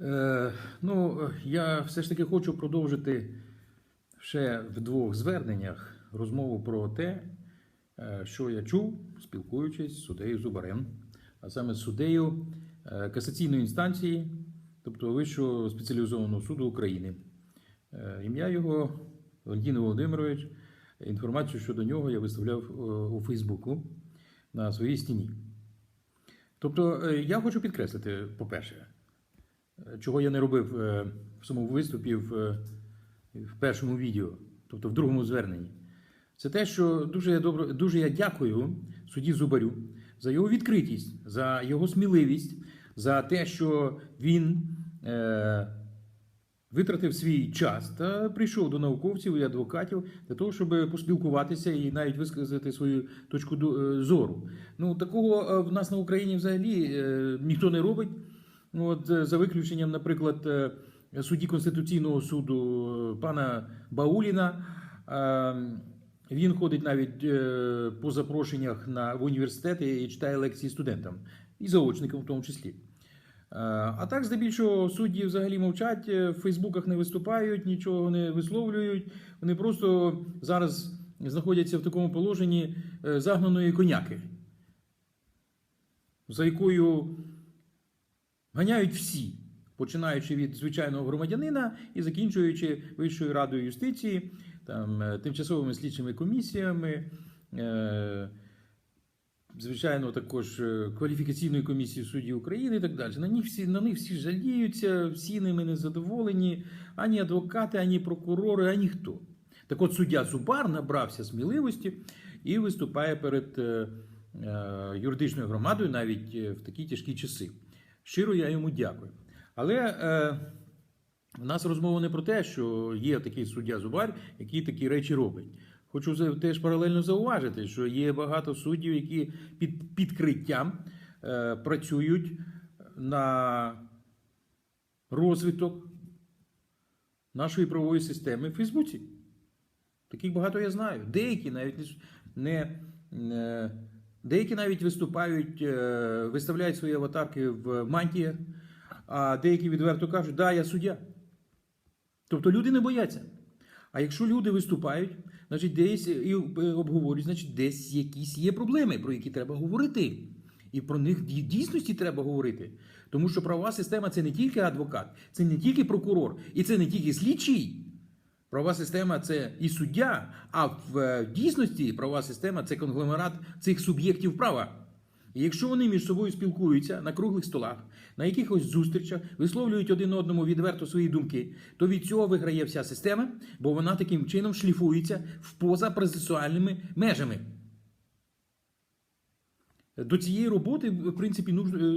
Е, ну, я все ж таки хочу продовжити ще в двох зверненнях розмову про те, е, що я чув, спілкуючись з суддею Зубарем, а саме з суддею е, касаційної інстанції, тобто Вищого спеціалізованого суду України. Ім'я його Валентин Володимирович. Інформацію щодо нього я виставляв у Фейсбуку на своїй стіні. Тобто, я хочу підкреслити, по-перше, чого я не робив е, в самому виступі в, е, в першому відео, тобто в другому зверненні. Це те, що дуже я добре, дуже я дякую судді Зубарю за його відкритість, за його сміливість, за те, що він е, витратив свій час та прийшов до науковців і адвокатів для того, щоб поспілкуватися і навіть висказати свою точку е, зору. Ну такого е, в нас на Україні взагалі е, ніхто не робить. Ну, от, е, за виключенням, наприклад, е, судді Конституційного суду е, пана Бауліна. Він ходить навіть по запрошеннях на в університети і читає лекції студентам, і заочникам в тому числі. А так, здебільшого, судді взагалі мовчать, в Фейсбуках не виступають, нічого не висловлюють. Вони просто зараз знаходяться в такому положенні загнаної коняки, за якою ганяють всі, починаючи від звичайного громадянина і закінчуючи Вищою радою юстиції, там, е, тимчасовими слідчими комісіями. е, Звичайно, також е, кваліфікаційної комісії суддів України і так далі. На них всі на них всі жаліються, всі ними не задоволені, ані адвокати, ані прокурори, ані хто. Так от суддя Зубар набрався сміливості і виступає перед юридичною громадою навіть в такі тяжкі часи. Щиро я йому дякую. Але е, в нас розмова не про те, що є такий суддя Зубар, який такі речі робить. Хочу теж паралельно зауважити, що є багато суддів, які під підкриттям е, працюють на розвиток нашої правової системи в Фейсбуці. Таких багато я знаю. Деякі навіть не не. Деякі навіть виступають, е, виставляють свої аватарки в мантіях, а деякі відверто кажуть, да, я суддя. Тобто люди не бояться. А якщо люди виступають, значить десь і е, обговорюють, значить десь якісь є проблеми, про які треба говорити. І про них в дійсності треба говорити. Тому що правова система це не тільки адвокат, це не тільки прокурор, і це не тільки слідчий. Правова система це і суддя, а в е, дійсності правова система це конгломерат цих суб'єктів права. І якщо вони між собою спілкуються на круглих столах, на якихось зустрічах, висловлюють один одному відверто свої думки, то від цього виграє вся система, бо вона таким чином шліфується в позапроцесуальними межами. До цієї роботи, в принципі, е,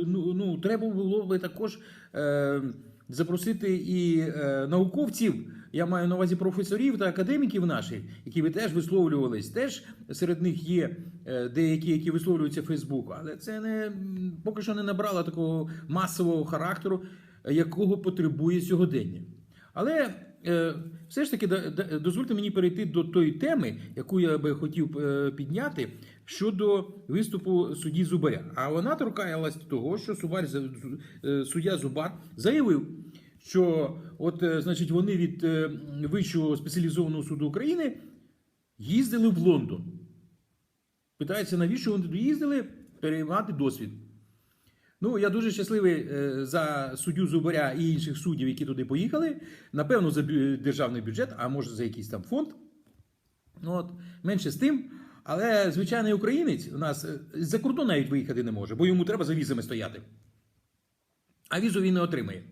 ну, ну, треба було би також е, запросити і е, науковців, я маю на увазі професорів та академіків наших, які би теж висловлювались. Теж серед них є е, деякі, які висловлюються Фейсбуку, але це не поки що не набрало такого масового характеру, якого потребує сьогодення. Але е, все ж таки дозвольте мені перейти до тої теми, яку я би хотів підняти щодо виступу судді Зубаря. А вона торкаялась того, що Субар, е, суддя Зубар заявив, що от, е, значить, вони від е, Вищого спеціалізованого суду України їздили в Лондон. Питається, навіщо вони туди їздили переймати досвід. Ну, я дуже щасливий за суддю Зубаря і інших суддів, які туди поїхали. Напевно, за державний бюджет, а може за якийсь там фонд. Ну, от, менше з тим. Але звичайний українець у нас е, за кордон навіть виїхати не може, бо йому треба за візами стояти. А візу він не отримає.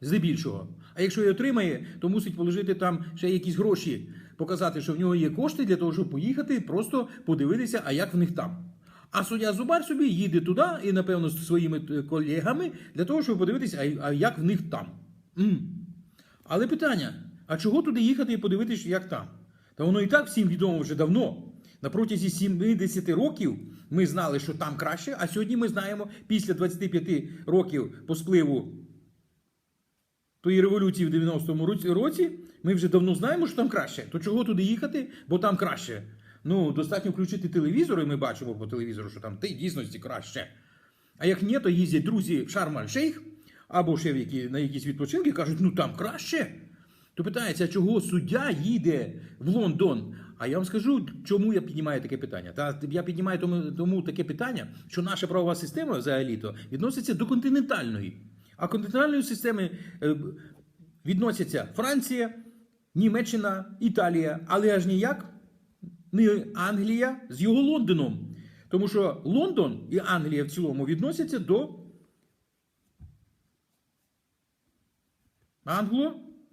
Здебільшого. А якщо і отримає, то мусить положити там ще якісь гроші, показати, що в нього є кошти для того, щоб поїхати, просто подивитися, а як в них там. А суддя Зубар собі їде туди і, напевно, з своїми е, колегами для того, щоб подивитися, а, як в них там. М. Але питання: а чого туди їхати і подивитися, як там? Та воно і так всім відомо вже давно. На протязі 70 років ми знали, що там краще, а сьогодні ми знаємо, після 25 років по спливу тої революції в 90-му році- ми вже давно знаємо, що там краще. То чого туди їхати, бо там краще. Ну, достатньо включити телевізор, і ми бачимо по телевізору, що там ти дійсності краще. А як ні, то їздять друзі в Шарм-Аль-Шейх, або ще на якісь відпочинки, кажуть, ну там краще. То питається, чого суддя їде в Лондон? А я вам скажу, чому я піднімаю таке питання. Та я піднімаю тому, тому таке питання, що наша правова система взагалі-то відноситься до континентальної. А континентальної системи е, відносяться Франція, Німеччина, Італія, але аж ніяк не Англія з його Лондоном. Тому що Лондон і Англія в цілому відносяться до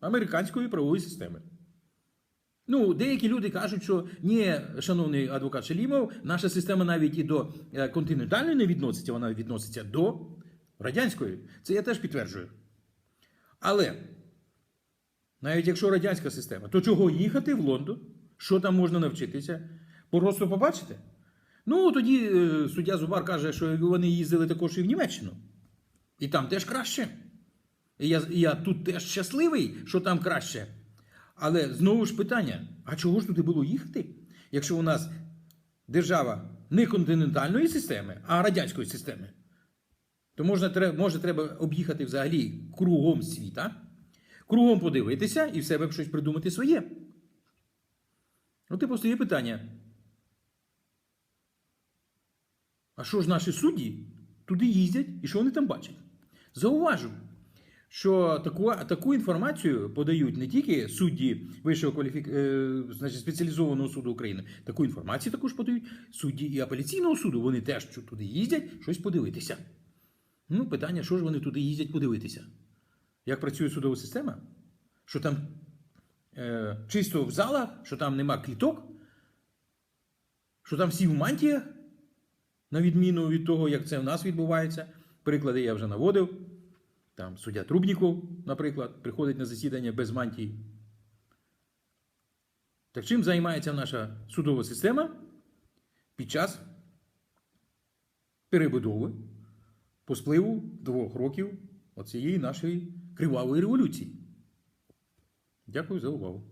англо-американської правової системи. Ну, деякі люди кажуть, що ні, шановний адвокат Шелімов, наша система навіть і до е, континентальної не відноситься, вона відноситься до радянської. Це я теж підтверджую. Але навіть якщо радянська система, то чого їхати в Лондон? Що там можна навчитися? Просто побачити? Ну, тоді е, суддя Зубар каже, що вони їздили також і в Німеччину. І там теж краще. Я, я тут теж щасливий, що там краще. Але знову ж питання: а чого ж туди було їхати, якщо у нас держава не континентальної системи, а радянської системи? То можна, може треба об'їхати взагалі кругом світа, кругом подивитися і в себе щось придумати своє. От і постає питання. А що ж наші судді туди їздять і що вони там бачать? Зауважу, що таку, таку інформацію подають не тільки судді Вищого кваліфік... е, значить, спеціалізованого суду України, таку інформацію також подають судді і апеляційного суду. Вони теж туди їздять щось подивитися. Ну, питання, що ж вони туди їздять подивитися? Як працює судова система? Що там е, чисто в залах, що там нема кліток, що там всі в мантіях, на відміну від того, як це в нас відбувається. Приклади я вже наводив. Там суддя Трубніков, наприклад, приходить на засідання без мантії. Так чим займається наша судова система під час перебудови по спливу двох років оцієї нашої кривавої революції? Дякую за увагу.